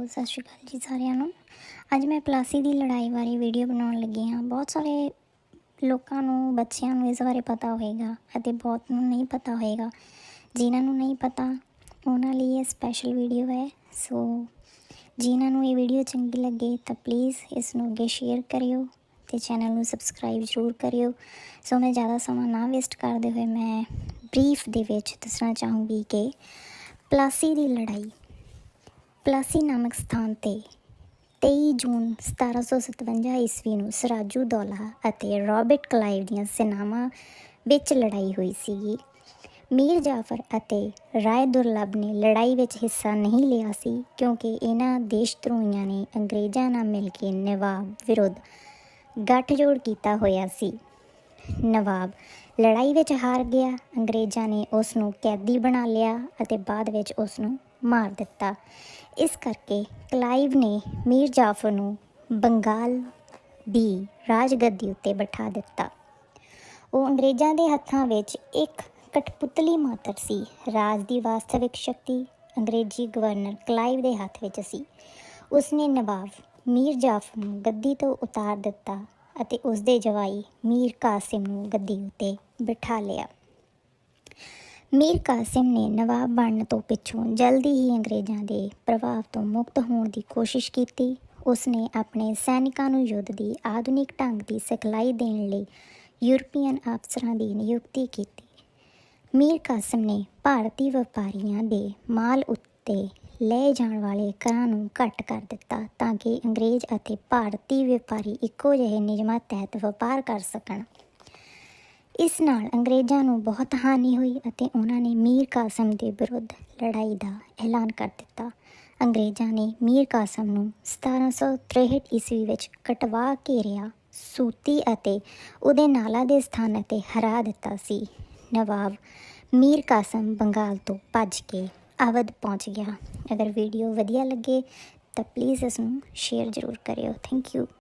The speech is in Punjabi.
ਹੈਲੋ ਸਤਿ ਸ਼੍ਰੀ ਅਕਾਲ ਜੀ ਸਾਰਿਆਂ ਨੂੰ। ਅੱਜ ਮੈਂ ਪਲਾਸੀ ਦੀ ਲੜਾਈ ਬਾਰੇ ਵੀਡੀਓ ਬਣਾਉਣ ਲੱਗੀ ਹਾਂ। ਬਹੁਤ ਸਾਰੇ ਲੋਕਾਂ ਨੂੰ, ਬੱਚਿਆਂ ਨੂੰ ਇਸ ਬਾਰੇ ਪਤਾ ਹੋਵੇਗਾ ਅਤੇ ਬਹੁਤ ਨੂੰ ਨਹੀਂ ਪਤਾ ਹੋਵੇਗਾ ਜਿਨ੍ਹਾਂ ਨੂੰ ਨਹੀਂ ਪਤਾ, ਉਹਨਾਂ ਲਈ ਇਹ ਸਪੈਸ਼ਲ ਵੀਡੀਓ ਹੈ। ਸੋ ਜਿਨ੍ਹਾਂ ਨੂੰ ਇਹ ਵੀਡੀਓ ਚੰਗੀ ਲੱਗੇ ਤਾਂ ਪਲੀਜ਼ ਇਸ ਨੂੰ ਅੱਗੇ ਸ਼ੇਅਰ ਕਰਿਓ ਤੇ ਚੈਨਲ ਨੂੰ ਸਬਸਕ੍ਰਾਈਬ ਜ਼ਰੂਰ ਕਰਿਓ। ਸੋ ਮੈਂ ਜ਼ਿਆਦਾ ਸਮਾਂ ਨਾ ਵੇਸਟ ਕਰਦੇ ਹੋਏ ਮੈਂ ਬਰੀਫ ਦੇ ਵਿੱਚ ਦੱਸਣਾ ਚਾਹੂੰਗੀ ਕਿ ਪਲਾਸੀ ਦੀ ਲੜਾਈ ਪਲਾਸੀ ਨਾਮਕ ਸਥਾਨ ਤੇ 23 ਜੂਨ 1757 ਈਸਵੀ ਨੂੰ ਸਰਾਜੂ ਦੌਲਾ ਅਤੇ ਰਾਬਰਟ ਕਲਾਈਵ ਦੀਆਂ ਸੈਨਾਵਾਂ ਵਿੱਚ ਲੜਾਈ ਹੋਈ ਸੀਗੀ। ਮੀਰ ਜਾਫਰ ਅਤੇ ਰਾਏ ਦੁਰਲਭ ਨੇ ਲੜਾਈ ਵਿੱਚ ਹਿੱਸਾ ਨਹੀਂ ਲਿਆ ਸੀ ਕਿਉਂਕਿ ਇਹਨਾਂ ਦੇਸ਼ ਦੇਸ਼ਧਰੋਹੀਆਂ ਨੇ ਅੰਗਰੇਜ਼ਾਂ ਨਾਲ ਮਿਲ ਕੇ ਨਵਾਬ ਵਿਰੁੱਧ ਗੱਠਜੋੜ ਕੀਤਾ ਹੋਇਆ ਸੀ। ਨਵਾਬ ਲੜਾਈ ਵਿੱਚ ਹਾਰ ਗਿਆ, ਅੰਗਰੇਜ਼ਾਂ ਨੇ ਉਸ ਨੂੰ ਕੈਦੀ ਬਣਾ ਲਿਆ ਅਤੇ ਬਾਅਦ ਵਿੱਚ ਉਸ ਨੂੰ ਮਾਰ ਦਿੱਤਾ। ਇਸ ਕਰਕੇ ਕਲਾਈਵ ਨੇ ਮੀਰ ਜਾਫਰ ਨੂੰ ਬੰਗਾਲ ਦੀ ਰਾਜਗੱਦੀ ਉੱਤੇ ਬਿਠਾ ਦਿੱਤਾ। ਉਹ ਅੰਗਰੇਜ਼ਾਂ ਦੇ ਹੱਥਾਂ ਵਿੱਚ ਇੱਕ ਕਠਪੁਤਲੀ ਮਾਤਰ ਸੀ। ਰਾਜ ਦੀ ਵਾਸਤਵਿਕ ਸ਼ਕਤੀ ਅੰਗਰੇਜ਼ੀ ਗਵਰਨਰ ਕਲਾਈਵ ਦੇ ਹੱਥ ਵਿੱਚ ਸੀ। ਉਸਨੇ ਨਵਾਬ ਮੀਰ ਜਾਫਰ ਨੂੰ ਗੱਦੀ ਤੋਂ ਉਤਾਰ ਦਿੱਤਾ ਅਤੇ ਉਸ ਦੇ ਜਵਾਈ ਮੀਰ ਕਾਸਿਮ ਨੂੰ ਗੱਦੀ ਉੱਤੇ ਬਿਠਾ ਲਿਆ। ਮੀਰ ਕਾਸਿਮ ਨੇ ਨਵਾਬ ਬਣਨ ਤੋਂ ਪਿੱਛੋਂ ਜਲਦੀ ਹੀ ਅੰਗਰੇਜ਼ਾਂ ਦੇ ਪ੍ਰਭਾਵ ਤੋਂ ਮੁਕਤ ਹੋਣ ਦੀ ਕੋਸ਼ਿਸ਼ ਕੀਤੀ। ਉਸ ਨੇ ਆਪਣੇ ਸੈਨਿਕਾਂ ਨੂੰ ਯੁੱਧ ਦੀ ਆਧੁਨਿਕ ਢੰਗ ਦੀ ਸਿਖਲਾਈ ਦੇਣ ਲਈ ਯੂਰਪੀਅਨ ਅਫਸਰਾਂ ਦੀ ਨਿਯੁਕਤੀ ਕੀਤੀ। ਮੀਰ ਕਾਸਿਮ ਨੇ ਭਾਰਤੀ ਵਪਾਰੀਆਂ ਦੇ ਮਾਲ ਉੱਤੇ ਲਏ ਜਾਣ ਵਾਲੇ ਕਰਾਂ ਨੂੰ ਘੱਟ ਕਰ ਦਿੱਤਾ ਤਾਂ ਕਿ ਅੰਗਰੇਜ਼ ਅਤੇ ਭਾਰਤੀ ਵਪਾਰੀ ਇੱਕੋ ਜਿਹੇ ਨਿਯਮਾਂ ਤਹਿਤ ਵਪਾਰ ਕਰ ਸਕਣ। ਇਸ ਨਾਲ ਅੰਗਰੇਜ਼ਾਂ ਨੂੰ ਬਹੁਤ ਹਾਨੀ ਹੋਈ ਅਤੇ ਉਹਨਾਂ ਨੇ ਮੀਰ ਕਾਸਮ ਦੇ ਵਿਰੁੱਧ ਲੜਾਈ ਦਾ ਐਲਾਨ ਕਰ ਦਿੱਤਾ। ਅੰਗਰੇਜ਼ਾਂ ਨੇ ਮੀਰ ਕਾਸਮ ਨੂੰ 1763 ਈਸਵੀ ਵਿੱਚ ਕਟਵਾ ਘੇਰਿਆ ਸੂਤੀ ਅਤੇ ਉਹਦੇ ਨਾਲਾ ਦੇ ਸਥਾਨ ਤੇ ਹਰਾ ਦਿੱਤਾ ਸੀ। ਨਵਾਬ ਮੀਰ ਕਾਸਮ ਬੰਗਾਲ ਤੋਂ ਭੱਜ ਕੇ ਅਵਧ ਪਹੁੰਚ ਗਿਆ। ਅਗਰ ਵੀਡੀਓ ਵਧੀਆ ਲੱਗੇ ਤਾਂ ਪਲੀਜ਼ ਇਸ ਨੂੰ ਸ਼ੇਅਰ ਜ਼ਰੂਰ ਕਰਿਓ। Thank you